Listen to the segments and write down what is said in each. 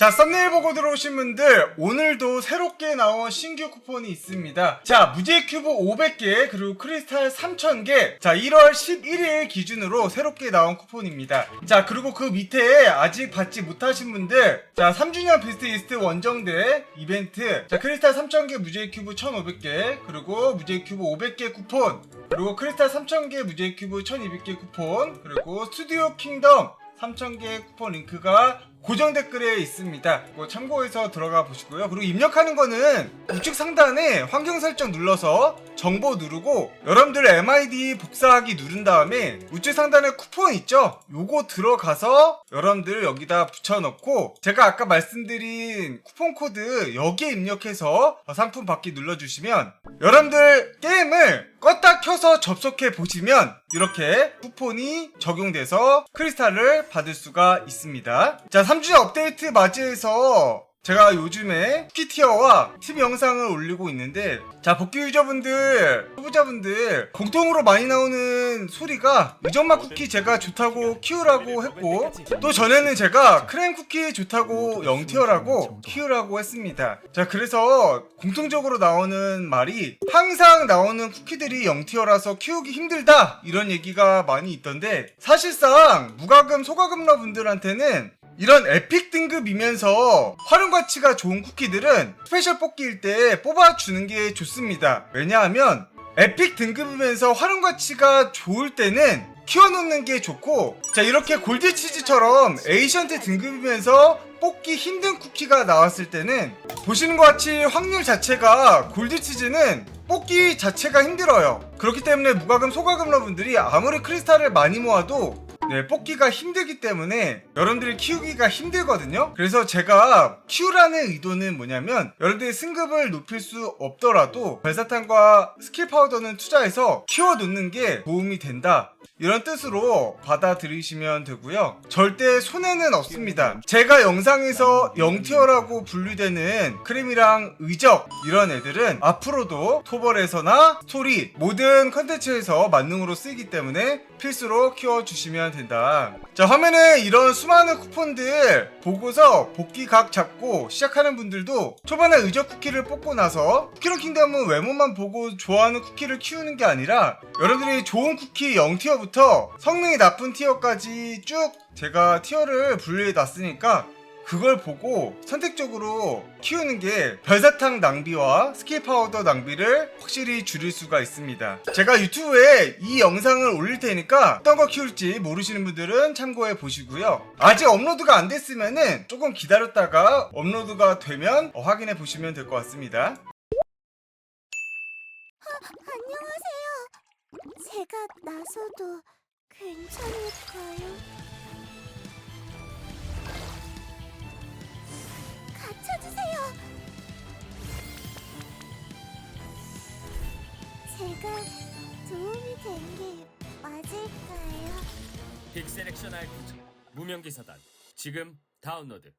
자, 썸네일 보고 들어오신 분들, 오늘도 새롭게 나온 신규 쿠폰이 있습니다. 자, 무제 큐브 500개, 그리고 크리스탈 3000개. 자, 1월 11일 기준으로 새롭게 나온 쿠폰입니다. 자, 그리고 그 밑에 아직 받지 못하신 분들, 자, 3주년 베스트 이스트 원정대 이벤트, 자, 크리스탈 3000개 무제 큐브 1500개, 그리고 무제 큐브 500개 쿠폰, 그리고 크리스탈 3000개 무제 큐브 1200개 쿠폰, 그리고 스튜디오 킹덤 3000개 쿠폰 링크가 고정 댓글에 있습니다. 그거 참고해서 들어가 보시고요. 그리고 입력하는 거는 우측 상단에 환경 설정 눌러서 정보 누르고 여러분들 MID 복사하기 누른 다음에 우측 상단에 쿠폰 있죠? 요거 들어가서 여러분들 여기다 붙여넣고 제가 아까 말씀드린 쿠폰 코드 여기에 입력해서 상품 받기 눌러주시면 여러분들 게임을 껐다 켜서 접속해 보시면 이렇게 쿠폰이 적용돼서 크리스탈을 받을 수가 있습니다. 자, 3주년 업데이트 맞이해서 제가 요즘에 쿠키 티어와 팀 영상을 올리고 있는데 자 복귀 유저분들 후보자분들 공통으로 많이 나오는 소리가 의전맛 쿠키 제가 좋다고 키우라고 했고 또 전에는 제가 크림 쿠키 좋다고 0티어라고 키우라고 했습니다. 자 그래서 공통적으로 나오는 말이 항상 나오는 쿠키들이 0티어라서 키우기 힘들다 이런 얘기가 많이 있던데 사실상 무과금 소과금러 분들한테는 이런 에픽 등급이면서 활용 가치가 좋은 쿠키들은 스페셜 뽑기일 때 뽑아주는 게 좋습니다. 왜냐하면 에픽 등급이면서 활용 가치가 좋을 때는 키워놓는 게 좋고 자 이렇게 골드치즈처럼 에이션트 등급이면서 뽑기 힘든 쿠키가 나왔을 때는 보시는 것 같이 확률 자체가 골드치즈는 뽑기 자체가 힘들어요. 그렇기 때문에 무과금 소과금 러 분들이 아무리 크리스탈을 많이 모아도 네, 뽑기가 힘들기 때문에 여러분들이 키우기가 힘들거든요. 그래서 제가 키우라는 의도는 뭐냐면 여러분들이 승급을 높일 수 없더라도 별사탕과 스킬 파우더는 투자해서 키워놓는 게 도움이 된다. 이런 뜻으로 받아들이시면 되고요. 절대 손해는 없습니다. 제가 영상에서 0티어라고 분류되는 크림이랑 의적 이런 애들은 앞으로도 토벌에서나 스토리 모든 컨텐츠에서 만능으로 쓰이기 때문에 필수로 키워주시면 된다. 자 화면에 이런 수많은 쿠폰들 보고서 복귀 각 잡고 시작하는 분들도 초반에 의적 쿠키를 뽑고 나서 쿠키런 킹덤은 외모만 보고 좋아하는 쿠키를 키우는 게 아니라 여러분들이 좋은 쿠키 0티어부터 성능이 나쁜 티어까지 쭉 제가 티어를 분류해 놨으니까 그걸 보고 선택적으로 키우는 게 별사탕 낭비와 스킬 파우더 낭비를 확실히 줄일 수가 있습니다. 제가 유튜브에 이 영상을 올릴 테니까 어떤 거 키울지 모르시는 분들은 참고해 보시고요. 아직 업로드가 안 됐으면은 조금 기다렸다가 업로드가 되면 어, 확인해 보시면 될 것 같습니다. 안녕하세요. 제가 나서도 괜찮을까요? 빅셀렉션 RPG 무명기사단 지금 다운로드.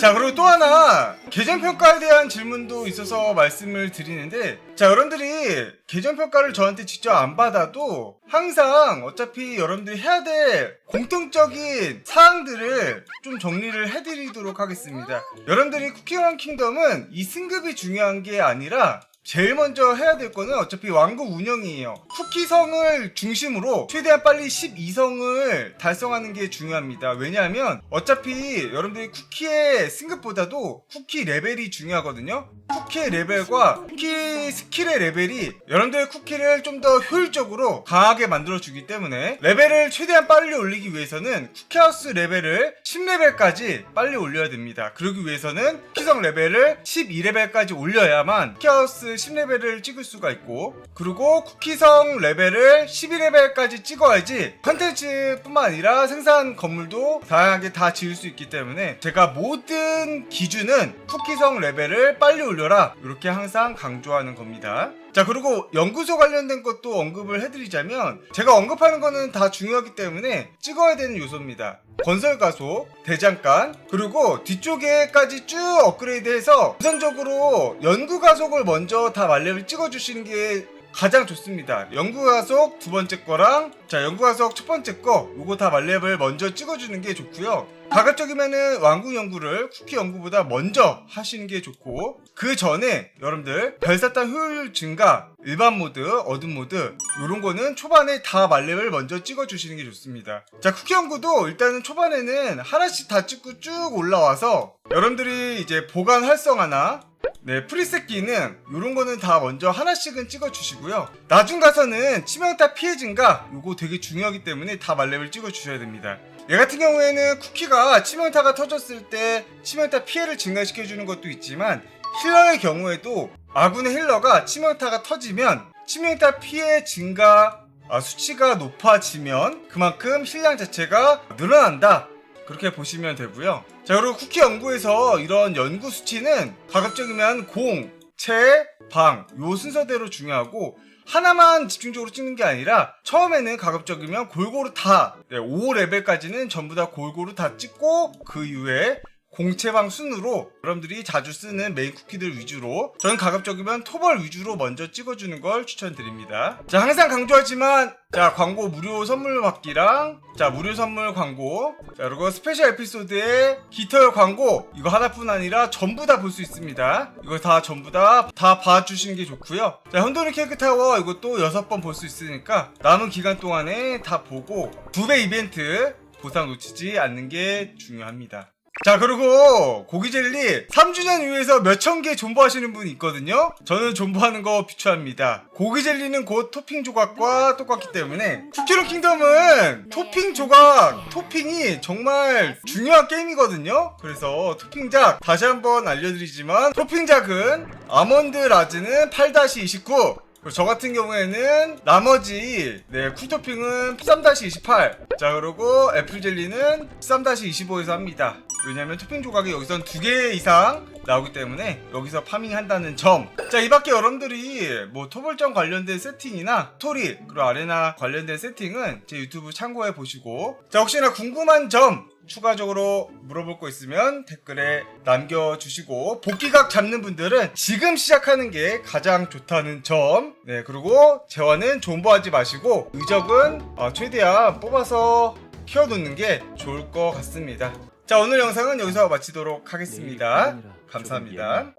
자 그리고 또 하나 계정 평가에 대한 질문도 있어서 말씀을 드리는데 자 여러분들이 계정 평가를 저한테 직접 안 받아도 항상 어차피 여러분들이 해야 될 공통적인 사항들을 좀 정리를 해드리도록 하겠습니다. 여러분들이 쿠키왕 킹덤은 이 승급이 중요한 게 아니라 제일 먼저 해야 될 거는 어차피 왕국 운영이에요. 쿠키성을 중심으로 최대한 빨리 12성을 달성하는 게 중요합니다. 왜냐하면 어차피 여러분들이 쿠키의 승급보다도 쿠키 레벨이 중요하거든요. 쿠키 의 레벨과 쿠키 스킬의 레벨이 여러분들의 쿠키를 좀 더 효율적으로 강하게 만들어주기 때문에 레벨을 최대한 빨리 올리기 위해서는 쿠키하우스 레벨을 10레벨까지 빨리 올려야 됩니다. 그러기 위해서는 쿠키성 레벨을 12레벨까지 올려야만 쿠키하우스 10레벨을 찍을 수가 있고 그리고 쿠키성 레벨을 12레벨까지 찍어야지 컨텐츠뿐만 아니라 생산 건물도 다양하게 다 지을 수 있기 때문에 제가 모든 기준은 쿠키성 레벨을 빨리 올려라 이렇게 항상 강조하는 겁니다. 자 그리고 연구소 관련된 것도 언급을 해드리자면 제가 언급하는 거는 다 중요하기 때문에 찍어야 되는 요소입니다 건설 가속, 대장간 그리고 뒤쪽에까지 쭉 업그레이드해서 우선적으로 연구 가속을 먼저 다 만렙을 찍어주시는 게 가장 좋습니다. 연구가속 두 번째 거랑 자 연구가속 첫 번째 거 요거 다 말렙을 먼저 찍어주는 게 좋고요. 가급적이면은 왕궁 연구를 쿠키 연구보다 먼저 하시는 게 좋고 그 전에 여러분들 별사탕 효율 증가 일반 모드 어둠 모드 요런 거는 초반에 다 말렙을 먼저 찍어 주시는 게 좋습니다. 자 쿠키 연구도 일단은 초반에는 하나씩 다 찍고 쭉 올라와서 여러분들이 이제 보관 활성화나 네, 프리셋기는 이런 거는 다 먼저 하나씩은 찍어주시고요. 나중 가서는 치명타 피해 증가 요거 되게 중요하기 때문에 다 말렙을 찍어주셔야 됩니다. 얘 같은 경우에는 쿠키가 치명타가 터졌을 때 치명타 피해를 증가시켜주는 것도 있지만 힐러의 경우에도 아군의 힐러가 치명타가 터지면 치명타 피해 증가 아, 수치가 높아지면 그만큼 힐량 자체가 늘어난다. 그렇게 보시면 되고요. 자, 그리고 쿠키 연구에서 이런 연구 수치는 가급적이면 공, 채, 방, 요 순서대로 중요하고 하나만 집중적으로 찍는 게 아니라 처음에는 가급적이면 골고루 다 네, 5레벨까지는 전부 다 골고루 다 찍고 그 이후에 공채방 순으로 여러분들이 자주 쓰는 메인 쿠키들 위주로 저는 가급적이면 토벌 위주로 먼저 찍어주는 걸 추천드립니다. 자 항상 강조하지만 자 광고 무료 선물 받기랑 자 무료 선물 광고 자 그리고 스페셜 에피소드의 깃털 광고 이거 하나뿐 아니라 전부 다 볼 수 있습니다. 이거 다 전부 다 다 봐주시는 게 좋고요. 자 현도는 케이크 타워 이것도 여섯 번볼 수 있으니까 남은 기간 동안에 다 보고 두 배 이벤트 보상 놓치지 않는 게 중요합니다. 자 그리고 고기젤리 3주년 이후에서 몇천 개 존버하시는 분이 있거든요. 저는 존버하는 거 비추합니다. 고기젤리는 곧 토핑 조각과 똑같기 때문에 쿠키런 킹덤은 토핑 조각 토핑이 정말 중요한 게임이거든요. 그래서 토핑작 다시 한번 알려드리지만 토핑작은 아몬드 라즈는 8-29 그리고 저 같은 경우에는 나머지 네 쿨토핑은 13-28 자 그리고 애플젤리는 13-25에서 합니다 왜냐면 토핑 조각이 여기선 두 개 이상 나오기 때문에 여기서 파밍한다는 점. 자, 이 밖에 여러분들이 뭐 토벌전 관련된 세팅이나 스토리, 그리고 아레나 관련된 세팅은 제 유튜브 참고해 보시고. 자, 혹시나 궁금한 점 추가적으로 물어볼 거 있으면 댓글에 남겨주시고 복귀각 잡는 분들은 지금 시작하는 게 가장 좋다는 점 네 그리고 재화는 존버하지 마시고 의적은 어, 최대한 뽑아서 키워놓는 게 좋을 것 같습니다 자 오늘 영상은 여기서 마치도록 하겠습니다. 감사합니다.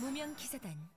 무명 기사단